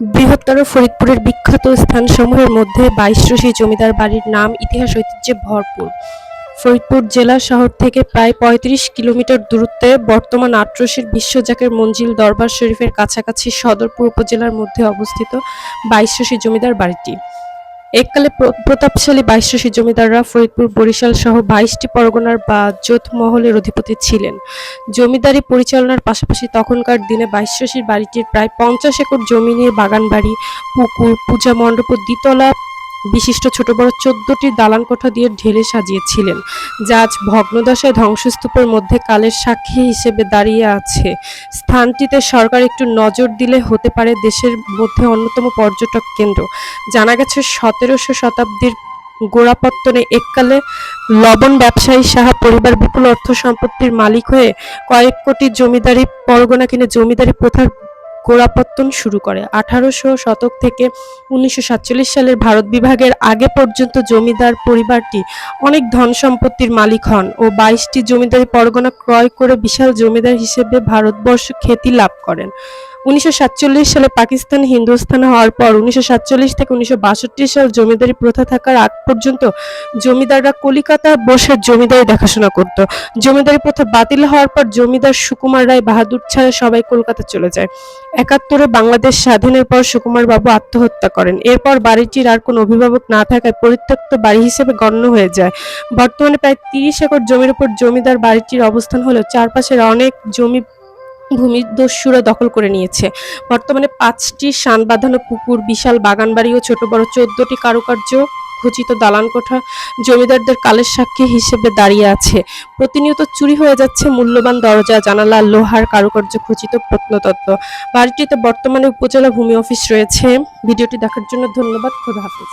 বৃহত্তর ফরিদপুরের বিখ্যাত স্থানসমূহের মধ্যে বাইশরশি জমিদার বাড়ির নাম ইতিহাস ঐতিহ্যে ভরপুর। ফরিদপুর জেলা শহর থেকে প্রায় পঁয়ত্রিশ কিলোমিটার দূরত্বে বর্তমান আটরশির বিশ্বজাকের মঞ্জিল দরবার শরীফের কাছাকাছি সদরপুর উপজেলার মধ্যে অবস্থিত বাইশরশি জমিদার বাড়িটি। এককালে প্র- প্রতাপশালী বাইশরশি জমিদাররা ফরিদপুর, বরিশাল সহ বাইশটি পরগনার বা মহলের অধিপতি ছিলেন। জমিদারি পরিচালনার পাশাপাশি তখনকার দিনে বাইশরশির বাড়িটির প্রায় পঞ্চাশ একর জমি নিয়ে বাগান বাড়ি পুকুর, পূজা মণ্ডপ দ্বিতলা বিশিষ্ট ছোট বড় চোদ্দটি দালান কোঠা দিয়ে ঢেলে সাজিয়েছিলেন, যা আজ ভগ্নদশায় ধ্বংসস্তূপের মধ্যে কালের সাক্ষী হিসেবে দাঁড়িয়ে আছে। স্থানটিতে সরকার একটু নজর দিলে হতে পারে দেশের মধ্যে অন্যতম পর্যটক কেন্দ্র। জানা গেছে, সতেরোশো শতাব্দীর গোড়াপত্তনে এককালে লবণ ব্যবসায়ী সাহা পরিবার বিপুল অর্থ সম্পত্তির মালিক হয়ে কয়েক কোটি জমিদারি পরগনা কিনে জমিদারি প্রথার গোড়াপত্তন শুরু করে। আঠারোশো শতক থেকে উনিশশো সাতচল্লিশ সালের ভারত বিভাগের আগে পর্যন্ত জমিদার পরিবারটি অনেক ধন সম্পত্তির মালিক হন ও বাইশটি জমিদারি পরগনা ক্রয় করে বিশাল জমিদার হিসেবে ভারতবর্ষ খ্যাতি লাভ করেন। উনিশশো সাতচল্লিশ সালে পাকিস্তান হিন্দুস্থান হওয়ার পর উনিশশো সাতচল্লিশ থেকে উনিশশো বাষট্টি সাল জমিদারি প্রথা থাকার আগ পর্যন্ত জমিদাররা কলিকাতা বসে জমিদারি দেখাশোনা করত। জমিদারি প্রথা বাতিল হওয়ার পর জমিদার সুকুমার রায় বাহাদুর ছাড়া সবাই কলকাতা চলে যায়। একাত্তরে বাংলাদেশ স্বাধীনের পর সুকুমার বাবু আত্মহত্যা করেন। এরপর বাড়িটির আর কোনো অভিভাবক না থাকায় পরিত্যক্ত বাড়ি হিসেবে গণ্য হয়ে যায়। বর্তমানে প্রায় তিরিশ একর জমির উপর জমিদার বাড়িটির অবস্থান হলেও চারপাশের অনেক জমি ভূমিদস্যুরা দখল করে নিয়েছে। বর্তমানে পাঁচটি শান বাঁধানো পুকুর, বিশাল বাগানবাড়ি ও ছোট বড় চোদ্দটি কারুকার্য খচিত দালান কোঠা জমিদারদের কালের সাক্ষী হিসেবে দাঁড়িয়ে আছে। প্রতিনিয়ত চুরি হয়ে যাচ্ছে মূল্যবান দরজা, জানালা, লোহার কারুকার্য খচিত প্রত্নতত্ত্ব। বাড়িটিতে বর্তমানে উপজেলা ভূমি অফিস রয়েছে। ভিডিওটি দেখার জন্য ধন্যবাদ। খোদা হাফিজ।